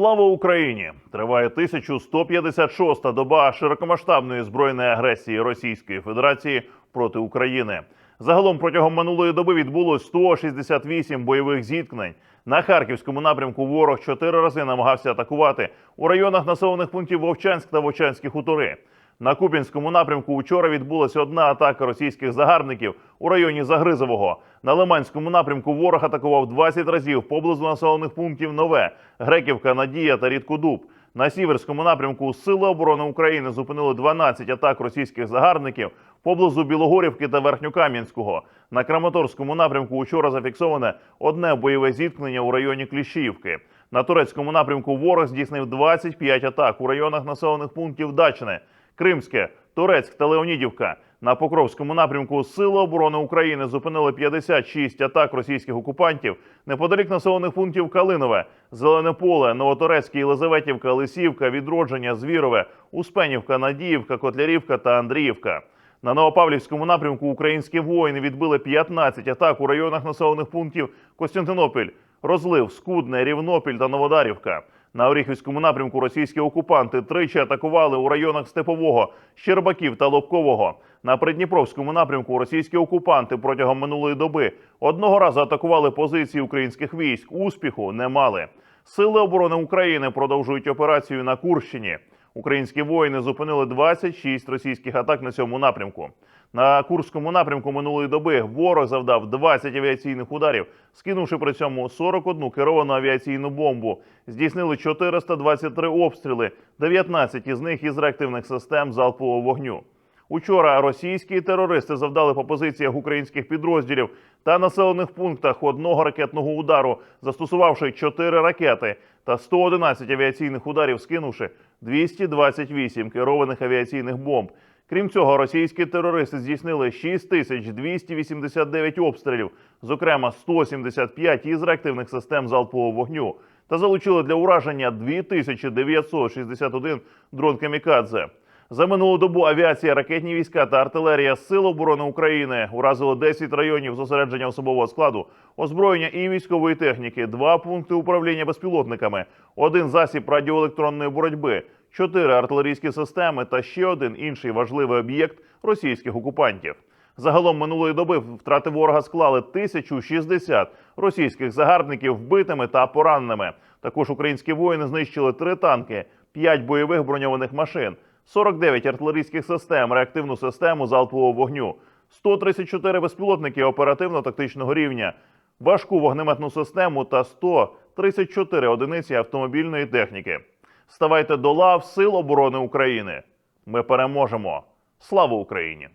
Слава Україні! Триває 1156-та доба широкомасштабної збройної агресії Російської Федерації проти України. Загалом протягом минулої доби відбулось 168 бойових зіткнень. На харківському напрямку ворог чотири рази намагався атакувати у районах населених пунктів Вовчанськ та Вовчанські хутори. На Куп'янському напрямку учора відбулася одна атака російських загарбників у районі Загризового. На Лиманському напрямку ворог атакував 20 разів поблизу населених пунктів Нове, Греківка, Надія та Рідкодуб. На сіверському напрямку Сили оборони України зупинили 12 атак російських загарбників поблизу Білогорівки та Верхньокам'янського. На Краматорському напрямку учора зафіксоване одне бойове зіткнення у районі Кліщіївки. На турецькому напрямку ворог здійснив 25 атак у районах населених пунктів Дачне, Кримське, Турецьк та Леонідівка. На Покровському напрямку Сили оборони України зупинили 56 атак російських окупантів неподалік населених пунктів Калинове, Зелене Поле, Новоторецьке, Єлизаветівка, Лисівка, Відродження, Звірове, Успенівка, Надіївка, Котлярівка та Андріївка. На Новопавлівському напрямку українські воїни відбили 15 атак у районах населених пунктів Костянтинопіль, Розлив, Скудне, Рівнопіль та Новодарівка. На Оріхівському напрямку російські окупанти тричі атакували у районах Степового, Щербаків та Лобкового. На Придніпровському напрямку російські окупанти протягом минулої доби одного разу атакували позиції українських військ. Успіху не мали. Сили оборони України продовжують операцію на Курщині. Українські воїни зупинили 26 російських атак на цьому напрямку. На Курському напрямку минулої доби ворог завдав 20 авіаційних ударів, скинувши при цьому 41 керовану авіаційну бомбу. Здійснили 423 обстріли, 19 із них із реактивних систем залпового вогню. Учора російські терористи завдали по позиціях українських підрозділів та населених пунктах одного ракетного удару, застосувавши 4 ракети та 111 авіаційних ударів, скинувши 228 керованих авіаційних бомб. Крім цього, російські терористи здійснили 6289 обстрілів, зокрема 175 із реактивних систем залпового вогню, та залучили для ураження 2961 дрон камікадзе. За минулу добу авіація, ракетні війська та артилерія Сил оборони України уразили 10 районів зосередження особового складу, озброєння і військової техніки, два пункти управління безпілотниками, один засіб радіоелектронної боротьби, чотири артилерійські системи та ще один інший важливий об'єкт російських окупантів. Загалом минулої доби втрати ворога склали 1060 російських загарбників вбитими та пораненими. Також українські воїни знищили три танки, 5 бойових броньованих машин. 49 артилерійських систем, реактивну систему залпового вогню, 134 безпілотники оперативно-тактичного рівня, важку вогнеметну систему та 134 одиниці автомобільної техніки. Ставайте до лав Сил оборони України. Ми переможемо. Слава Україні!